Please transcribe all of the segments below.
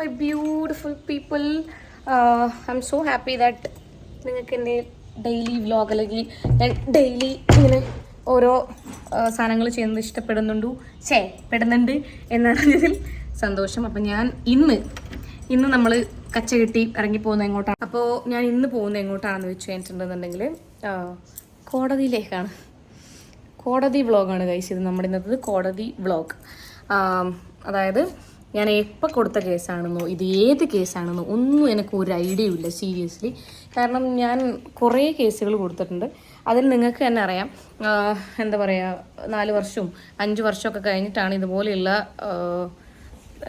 My beautiful people I am so happy that നിങ്ങൾക്ക് എന്റെ daily vlog അല്ലെങ്കിൽ ഞാൻ ഡെയിലി ഇങ്ങനെ ഓരോ സാധനങ്ങൾ ചെയ്യുന്നത് ഇഷ്ടപ്പെടുന്നുണ്ട്. ഛേ പെടുന്നുണ്ട് എന്നറിഞ്ഞതിൽ സന്തോഷം. അപ്പം ഞാൻ ഇന്ന് ഇന്ന് നമ്മൾ കച്ച കെട്ടി ഇറങ്ങി പോകുന്ന എങ്ങോട്ടാണ് അപ്പോൾ ഞാൻ ഇന്ന് പോകുന്ന എങ്ങോട്ടാണെന്ന് വെച്ച് കഴിഞ്ഞിട്ടുണ്ടെന്നുണ്ടെങ്കിൽ കോടതിയിലേക്കാണ്. കോടതി വ്ളോഗാണ് കഴിച്ചത് നമ്മുടെ ഇന്നത്തെ കോടതി വ്ളോഗ് അതായത് ഞാൻ എപ്പോൾ കൊടുത്ത കേസാണെന്നോ ഇത് ഏത് കേസാണെന്നോ ഒന്നും എനിക്ക് ഒരു ഐഡിയ ഇല്ല സീരിയസ്ലി. കാരണം ഞാൻ കുറേ കേസുകൾ കൊടുത്തിട്ടുണ്ട്. അതിൽ നിങ്ങൾക്ക് തന്നെ അറിയാം. എന്താ പറയുക നാല് വർഷവും അഞ്ച് വർഷമൊക്കെ കഴിഞ്ഞിട്ടാണ് ഇതുപോലെയുള്ള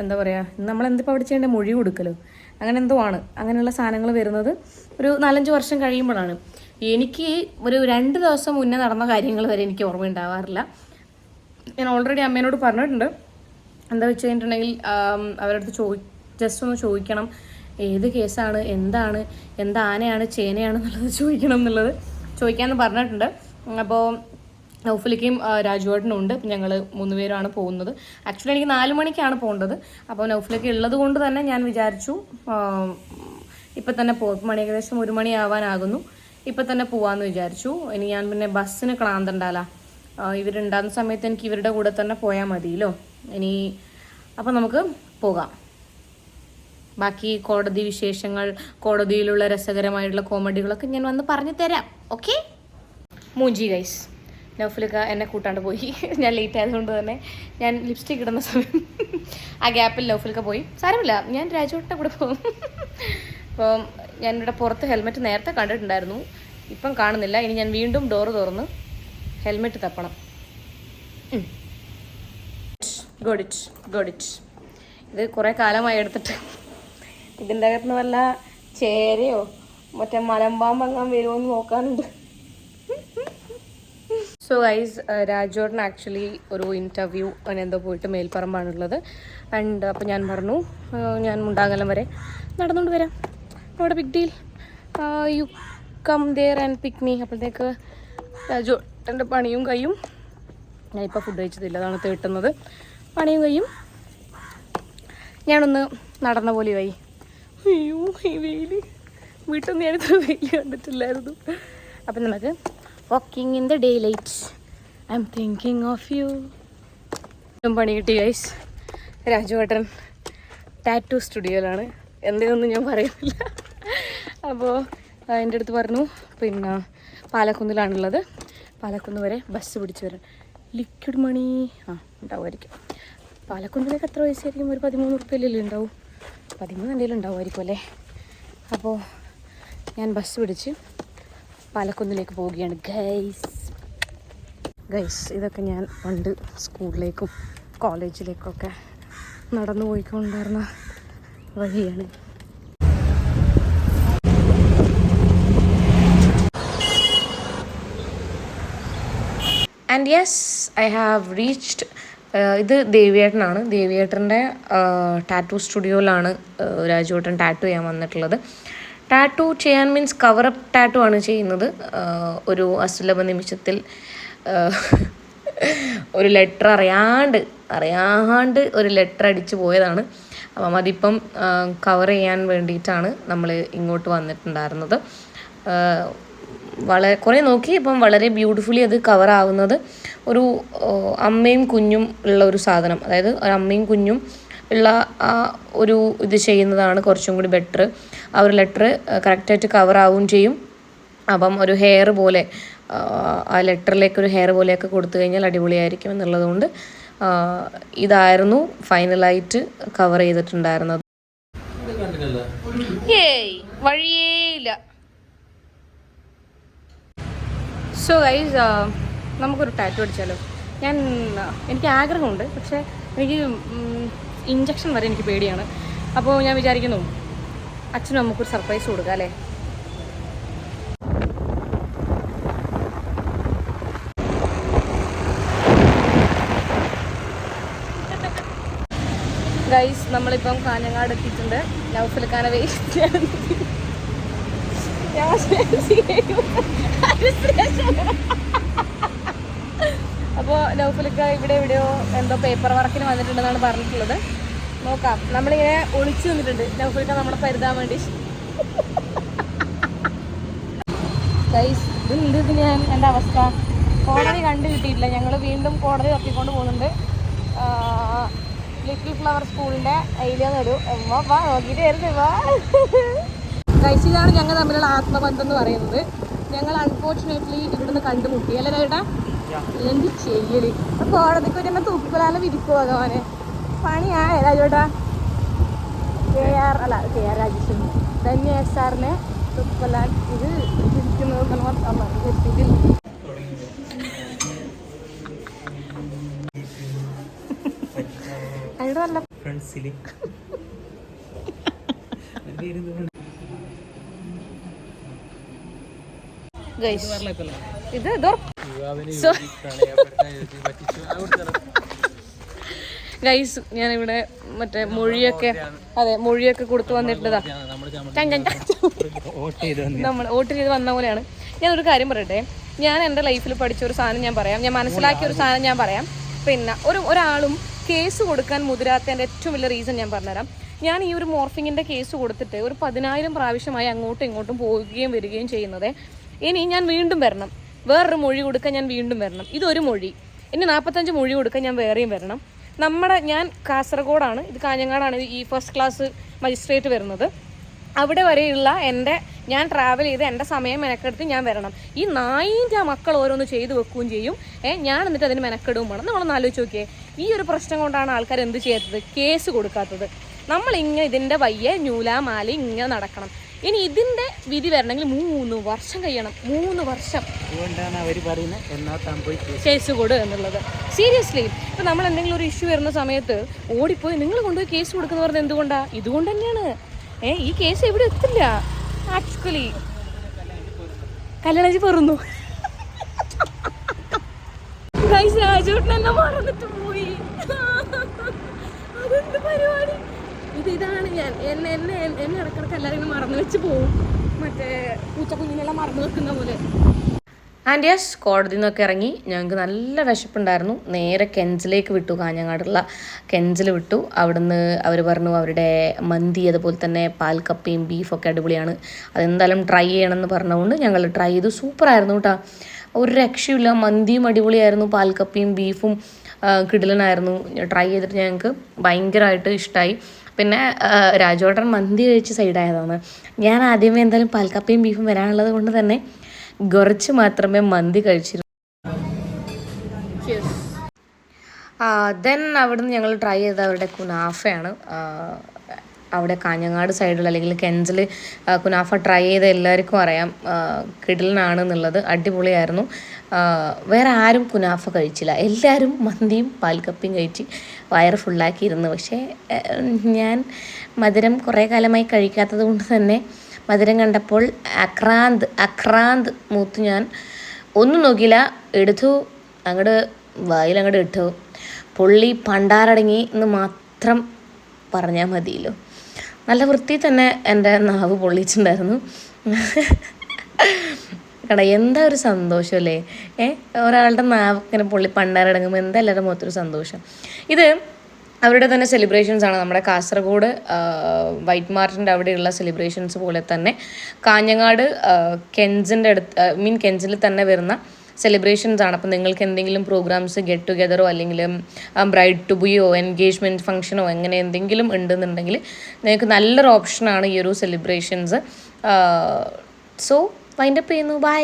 എന്താ പറയുക നമ്മളെന്തിപ്പോൾ അവിടെ ചെയ്യേണ്ട മൊഴി കൊടുക്കലോ? അങ്ങനെ എന്തോ ആണ്. അങ്ങനെയുള്ള സാധനങ്ങൾ വരുന്നത് ഒരു നാലഞ്ച് വർഷം കഴിയുമ്പോഴാണ്. എനിക്ക് ഒരു രണ്ട് ദിവസം മുന്നേ നടന്ന കാര്യങ്ങൾ വരെ എനിക്ക് ഓർമ്മ ഉണ്ടാവാറില്ല ഞാൻ ഓൾറെഡി അമ്മേനോട് പറഞ്ഞിട്ടുണ്ട്. എന്താ വെച്ച് കഴിഞ്ഞിട്ടുണ്ടെങ്കിൽ അവരടുത്ത് ചോദി ജസ്റ്റ് ഒന്ന് ചോദിക്കണം. ഏത് കേസാണ്? എന്താണ്? എന്താ ആനയാണ്? ചേനയാണ് എന്നുള്ളത് ചോദിക്കണം എന്നുള്ളത് ചോദിക്കാമെന്ന് പറഞ്ഞിട്ടുണ്ട്. അപ്പോൾ നൗഫലിക്കും രാജുവേട്ടനും ഉണ്ട് ഞങ്ങൾ മൂന്ന് പേരാണ് പോകുന്നത്. ആക്ച്വലി എനിക്ക് നാല് മണിക്കാണ് പോകേണ്ടത്. അപ്പോൾ നൗഫലിക്ക ഉള്ളത് കൊണ്ട് തന്നെ ഞാൻ വിചാരിച്ചു ഇപ്പം തന്നെ പോകും മണി ഏകദേശം ഒരു മണിയാവാനാകുന്നു. ഇപ്പം തന്നെ പോവാമെന്ന് വിചാരിച്ചു. ഇനി ഞാൻ പിന്നെ ബസ്സിന് ക്ലാന്തണ്ടാല. ഇവരുണ്ടാകുന്ന സമയത്ത് എനിക്ക് ഇവരുടെ കൂടെ തന്നെ പോയാൽ മതിയല്ലോ. ഇനി അപ്പം നമുക്ക് പോകാം. ബാക്കി കോടതി വിശേഷങ്ങൾ കോടതിയിലുള്ള രസകരമായിട്ടുള്ള കോമഡികളൊക്കെ ഞാൻ വന്ന് പറഞ്ഞു തരാം. ഓക്കെ മൂഞ്ചി ഗൈസ് നൗഫലൊക്കെ എന്നെ കൂട്ടാണ്ട് പോയി. ഞാൻ ലേറ്റ് ആയതുകൊണ്ട് തന്നെ ഞാൻ ലിപ്സ്റ്റിക് ഇടുന്ന സമയം ആ ഗ്യാപ്പിൽ നൗഫലൊക്കെ പോയി. സാരമില്ല ഞാൻ രാജുവേട്ടന്റെ കൂടെ പോകും അപ്പം ഞാനിവിടെ പുറത്ത് ഹെൽമെറ്റ് നേരത്തെ കണ്ടിട്ടുണ്ടായിരുന്നു. ഇപ്പം കാണുന്നില്ല. ഇനി ഞാൻ വീണ്ടും ഡോറ് തുറന്ന് ഹെൽമെറ്റ് തപ്പണം. ഗോഡ് ഇറ്റ് ഇറ്റ് ഇത് കുറേ കാലമായി എടുത്തിട്ട്. ഇതിന്റെ അകത്തുനിന്ന് വല്ല ചേരയോ മറ്റേ മലമ്പാമ്പങ്ങാൻ വരുമോ എന്ന് നോക്കാനുണ്ട് സോ ഗൈസ് രാജോട്ടൻ ആക്ച്വലി ഒരു ഇന്റർവ്യൂ എന്തോ പോയിട്ട് മേൽപ്പറമ്പാണുള്ളത്. ആൻഡ് അപ്പോൾ ഞാൻ പറഞ്ഞു ഞാൻ മുണ്ടാകലം വരെ നടന്നുകൊണ്ട് വരാം. അവിടെ big deal you come there and pick me അപ്പോഴത്തേക്ക് രാജോട്ടന്റെ പണിയും കയ്യും ഞാൻ ഇപ്പോൾ ഫുഡ് കഴിച്ചതില്ല അതാണ് തേട്ടുന്നത്. പണിയും കയ്യും ഞാനൊന്ന് നടന്ന പോലെ ആയി. അയ്യോ ഈ വെയിൽ വീട്ടിൽ നിന്ന് ഞാൻ ഇത്ര വെയിൽ കണ്ടിട്ടില്ലായിരുന്നു. അപ്പം നമുക്ക് walking in the daylight I am thinking of you പണി കിട്ടി ഗൈസ് രാജുവേട്ടൻ ടാറ്റു സ്റ്റുഡിയോയിലാണ് എന്തെന്നൊന്നും ഞാൻ പറയുന്നില്ല. അപ്പോൾ എന്റെ അടുത്ത് പറഞ്ഞു പിന്നെ പാലക്കുന്നിലാണുള്ളത്. പാലക്കുന്ന് വരെ ബസ് പിടിച്ച് വരാൻ. ലിക്വിഡ് മണി ആ ഉണ്ടാവുമായിരിക്കും. പാലക്കുന്നിലേക്ക് എത്ര പൈസയായിരിക്കും? ഒരു പതിമൂന്ന് റുപ്യല്ലേ ഉണ്ടാവും? പതിമൂന്ന് എന്തെങ്കിലും ഉണ്ടാവുമായിരിക്കും അല്ലേ? അപ്പോൾ ഞാൻ ബസ് പിടിച്ച് പാലക്കുന്നിലേക്ക് പോവുകയാണ്. ഗൈസ് ഗൈസ് ഇതൊക്കെ ഞാൻ പണ്ട് സ്കൂളിലേക്കും കോളേജിലേക്കൊക്കെ നടന്നു പോയിക്കൊണ്ടിരുന്ന വഴിയാണ്. And yes I have reached ഇത് ദേവിയേട്ടനാണ്. ദേവിയേട്ടന്റെ ടാറ്റു സ്റ്റുഡിയോയിലാണ് രാജുവേട്ടൻ ടാറ്റു ചെയ്യാൻ വന്നിട്ടുള്ളത്. ടാറ്റു ചെയ്യാൻ മീൻസ് കവറപ്പ് ടാറ്റു ആണ് ചെയ്യുന്നത്. ഒരു അസുലഭ നിമിഷത്തിൽ ഒരു ലെറ്റർ അറിയാണ്ട് അറിയാണ്ട് ഒരു ലെറ്റർ അടിച്ചു പോയതാണ്. അപ്പം അതിപ്പം കവർ ചെയ്യാൻ വേണ്ടിയിട്ടാണ് നമ്മൾ ഇങ്ങോട്ട് വന്നിട്ടുണ്ടായിരുന്നത്. വളരെ കുറേ നോക്കി ഇപ്പം വളരെ ബ്യൂട്ടിഫുള്ളി അത് കവർ ആവുന്നത് ഒരു അമ്മയും കുഞ്ഞും ഉള്ള ഒരു സാധനം. അതായത് ഒരു അമ്മയും കുഞ്ഞും ഉള്ള ആ ഒരു ഇത് ചെയ്യുന്നതാണ് കുറച്ചും കൂടി ബെറ്റർ ആ ഒരു ലെറ്റർ കറക്റ്റായിട്ട് കവർ ആവുകയും ചെയ്യും. അപ്പം ഒരു ഹെയർ പോലെ ആ, ലെറ്ററിലേക്ക് ഒരു ഹെയർ പോലെയൊക്കെ കൊടുത്തു കഴിഞ്ഞാൽ അടിപൊളിയായിരിക്കും എന്നുള്ളതുകൊണ്ട് ഇതായിരുന്നു ഫൈനലായിട്ട് കവർ ചെയ്തിട്ടുണ്ടായിരുന്നത്. ഏയ് വഴിയേ ഇല്ല. സോ ഗൈസ് നമുക്കൊരു ടാറ്റു അടിച്ചാലോ? ഞാൻ ആ, എനിക്ക് ആഗ്രഹമുണ്ട്. പക്ഷേ എനിക്ക് ഇഞ്ചക്ഷൻ വരെ എനിക്ക് പേടിയാണ്. അപ്പോൾ ഞാൻ വിചാരിക്കുന്നു അച്ഛനും നമുക്കൊരു സർപ്രൈസ് കൊടുക്കാം അല്ലേ? ഗൈസ് നമ്മളിപ്പം കാഞ്ഞങ്ങാട് എത്തിയിട്ടുണ്ട്. നൗഫൽഖാനെ വെയിറ്റ് ഞാൻ നൗഫലിക്ക ഇവിടെ എവിടെയോ എന്തോ പേപ്പർ വർക്കിന് വന്നിട്ടുണ്ടെന്നാണ് പറഞ്ഞിട്ടുള്ളത്. നോക്കാം. നമ്മളിങ്ങനെ ഒളിച്ചു നിന്നിട്ടുണ്ട്. നൗഫൽക്ക നമ്മളെ പരുതാൻ വേണ്ടി. ഗൈസ് ഞാൻ എന്റെ അവസ്ഥ? കോടതി കണ്ടു കിട്ടിയിട്ടില്ല. ഞങ്ങൾ വീണ്ടും കോടതി തപ്പിക്കൊണ്ട് പോകുന്നുണ്ട്. ലിറ്റിൽ ഫ്ലവർ സ്കൂളിന്റെ ഐലിയ നടു വാ നോക്കിയിട്ട് വാ ഗൈസ് ഇതാണ് ഞങ്ങൾ തമ്മിലുള്ള ആത്മബന്ധം എന്ന് പറയുന്നത്. ഞങ്ങൾ അൺഫോർച്ചുനേറ്റ്ലി ഇവിടുന്ന് കണ്ടുമുട്ടി. അല്ലേ ചേട്ടാ എന്ത് ചെയ്യൽ? കോടതിക്ക് ഒരു എന്നെ തൂക്കിക്കൊലാലെ വിരിക്കും ഭഗവാനെ? പണിയായ രാജോട്ടാ കെ ആർ അല്ല K R Rajeshan Dhanya S ആറിനെ തൂക്കിക്കൊല്ലാൻ ഇത് വിരിക്കുന്നത് എത്തിയിട്ടില്ല നല്ല ഫ്രണ്ട്സിൽ ഇത് ഇതോ So- ഗൈസ് ഞാനിവിടെ മറ്റേ മൊഴിയൊക്കെ അതെ മൊഴിയൊക്കെ കൊടുത്തു വന്നിട്ടതാ. ചൻ. നമ്മൾ വോട്ട് ചെയ്ത് വന്ന പോലെയാണ്. ഞാൻ ഒരു കാര്യം പറയട്ടെ? ഞാൻ എന്റെ ലൈഫിൽ പഠിച്ച ഒരു സാധനം ഞാൻ പറയാം. ഞാൻ മനസ്സിലാക്കിയ ഒരു സാധനം ഞാൻ പറയാം. പിന്നെ ഒരു ഒരാളും കേസ് കൊടുക്കാൻ മുതിരാത്തതിന്റെ ഏറ്റവും വലിയ റീസൺ ഞാൻ പറഞ്ഞുതരാം. ഞാൻ ഈ ഒരു മോർഫിങ്ങിന്റെ കേസ് കൊടുത്തിട്ട് ഒരു പതിനായിരം പ്രാവശ്യമായി അങ്ങോട്ടും ഇങ്ങോട്ടും പോവുകയും വരികയും ചെയ്യുന്നത്. ഇനി ഞാൻ വീണ്ടും വരണം. വേറൊരു മൊഴി കൊടുക്കാൻ ഞാൻ വീണ്ടും വരണം. ഇതൊരു മൊഴി. ഇനി നാൽപ്പത്തഞ്ച് മൊഴി കൊടുക്കാൻ ഞാൻ വേറെയും വരണം. നമ്മുടെ ഞാൻ കാസർഗോഡാണ്. ഇത് കാഞ്ഞങ്ങാടാണ്. ഈ ഫസ്റ്റ് ക്ലാസ് മജിസ്ട്രേറ്റ് വരുന്നത്. അവിടെ വരെയുള്ള എന്റെ ഞാൻ ട്രാവൽ ചെയ്ത് എന്റെ സമയം മെനക്കെടുത്ത് ഞാൻ വരണം. ഈ നായിന്റെ മക്കൾ ഓരോന്ന് ചെയ്തു വെക്കുകയും ചെയ്യും. ഏ ഞാൻ എന്നിട്ട് അതിന് മെനക്കെടുകയും വേണം. നമ്മളൊന്ന് ആലോചിച്ച് നോക്കിയേ. ഈ ഒരു പ്രശ്നം കൊണ്ടാണ് ആൾക്കാർ എന്ത് ചെയ്യാത്തത്? കേസ് കൊടുക്കാത്തത്. നമ്മൾ ഇങ്ങനെ ഇതിന്റെ വയ്യ ഞൂലാമാലി ഇങ്ങനെ നടക്കണം. ഇനി ഇതിന്റെ വിധി വരണമെങ്കിൽ മൂന്ന് വർഷം കഴിയണം. മൂന്ന് വർഷം. അതുകൊണ്ടാണ് അവർ പറയുന്നത് എന്നാ പോയി കേസ് കൊടു എന്നുള്ളത്. സീരിയസ്ലി ഇപ്പൊ നമ്മൾ എന്തെങ്കിലും ഒരു ഇഷ്യൂ വരുന്ന സമയത്ത് ഓടിപ്പോയി നിങ്ങൾ കൊണ്ടുപോയി കേസ് കൊടുക്കുന്ന പറഞ്ഞത് എന്തുകൊണ്ടാ? ഇതുകൊണ്ട് തന്നെയാണ്. ഏ ഈ കേസ് എവിടെ എത്തില്ല? ആക്ച്വലി കല്യാണജി പറഞ്ഞു എന്നെ മറന്നിട്ട് പോയി. അതെന്ത് പരിപാടി? ഇത് ഇതാണ് ഞാൻ. എന്നെ എന്നെ എന്നെ ഇടക്കിടക്ക് എല്ലാവരും മറന്നു വെച്ച് പോവും. മറ്റേ പൂച്ചക്കുഞ്ഞിനെല്ലാം മറന്നു വെക്കുന്ന പോലെ. ആൻഡ് യെസ് കോടതിയിൽ നിന്നൊക്കെ ഇറങ്ങി ഞങ്ങൾക്ക് നല്ല വിശപ്പുണ്ടായിരുന്നു. നേരെ കെഞ്ചിലേക്ക് വിട്ടു കാഞ്ഞങ്ങാടുള്ള കെഞ്ചിൽ വിട്ടു. അവിടുന്ന് അവർ പറഞ്ഞു അവരുടെ മന്തി അതുപോലെ തന്നെ പാൽ കപ്പയും ബീഫൊക്കെ അടിപൊളിയാണ്. അതെന്തായാലും ട്രൈ ചെയ്യണമെന്ന് പറഞ്ഞുകൊണ്ട് ഞങ്ങൾ ട്രൈ ചെയ്തു. സൂപ്പറായിരുന്നു കേട്ടോ ഒരു രക്ഷയില്ല മന്തിയും അടിപൊളിയായിരുന്നു. പാൽ കപ്പയും ബീഫും കിടിലനായിരുന്നു. ട്രൈ ചെയ്തിട്ട് ഞങ്ങൾക്ക് ഭയങ്കരമായിട്ട് ഇഷ്ടമായി പിന്നെ ആ, രാജോട്ടൻ മന്തി കഴിച്ച് സൈഡായതാണ്. ഞാൻ ആദ്യമേ എന്തായാലും പാൽക്കപ്പയും ബീഫും വരാനുള്ളത് കൊണ്ട് തന്നെ കുറച്ച് മാത്രമേ മന്തി കഴിച്ചിരുന്നു ദെൻ അവിടുന്ന് ഞങ്ങൾ ട്രൈ ചെയ്ത അവരുടെ കുനാഫയാണ്. അവിടെ കാഞ്ഞങ്ങാട് സൈഡിൽ അല്ലെങ്കിൽ കെഞ്ചിൽ കുനാഫ ട്രൈ ചെയ്ത എല്ലാവർക്കും അറിയാം കിടിലനാണ് എന്നുള്ളത് അടിപൊളിയായിരുന്നു. വേറെ ആരും കുനാഫ കഴിച്ചില്ല. എല്ലാവരും മന്തിയും പാൽക്കപ്പിയും കഴിച്ച് വയറ് ഫുള്ളാക്കിയിരുന്നു പക്ഷേ ഞാൻ മധുരം കുറേ കാലമായി കഴിക്കാത്തത് കൊണ്ട് തന്നെ മധുരം കണ്ടപ്പോൾ അക്രാന്ത് അക്രാന്ത് മൂത്ത് ഞാൻ ഒന്നും നോക്കിയില്ല. എടുത്തു അങ്ങോട്ട് വായിൽ ഇട്ടു. പുള്ളി പണ്ടാരടങ്ങി എന്ന് മാത്രം പറഞ്ഞാൽ മതിയല്ലോ. നല്ല വൃത്തി തന്നെ എന്റെ നാവ് പൊള്ളിച്ചിട്ടുണ്ടായിരുന്നു. കട എന്താ ഒരു സന്തോഷം അല്ലേ? ഏ ഒരാളുടെ നാവ് ഇങ്ങനെ പൊള്ളി പണ്ടാരടങ്ങുമ്പോൾ എന്താ എല്ലാവരുടെ മൊത്തൊരു സന്തോഷം? ഇത് അവരുടെ തന്നെ സെലിബ്രേഷൻസ് ആണ്. നമ്മുടെ കാസർഗോഡ് വൈറ്റ് മാർട്ടിന്റെ അവിടെയുള്ള സെലിബ്രേഷൻസ് പോലെ തന്നെ കാഞ്ഞങ്ങാട് കെൻസിന്റെ അടുത്ത് മീൻ കെൻസിൽ തന്നെ വരുന്ന സെലിബ്രേഷൻസ് ആണ്. അപ്പോൾ നിങ്ങൾക്ക് എന്തെങ്കിലും പ്രോഗ്രാംസ് ഗെറ്റ് ടുഗെദറോ അല്ലെങ്കിൽ ബ്രൈഡ് ടു ബിയോ എൻഗേജ്മെന്റ് ഫംഗ്ഷനോ അങ്ങനെ എന്തെങ്കിലും ഉണ്ടെന്നുണ്ടെങ്കിൽ നിങ്ങൾക്ക് നല്ലൊരു ഓപ്ഷനാണ് ഈ ഒരു സെലിബ്രേഷൻസ് സോ വൈൻഡപ്പ് ചെയ്യുന്നു. ബൈ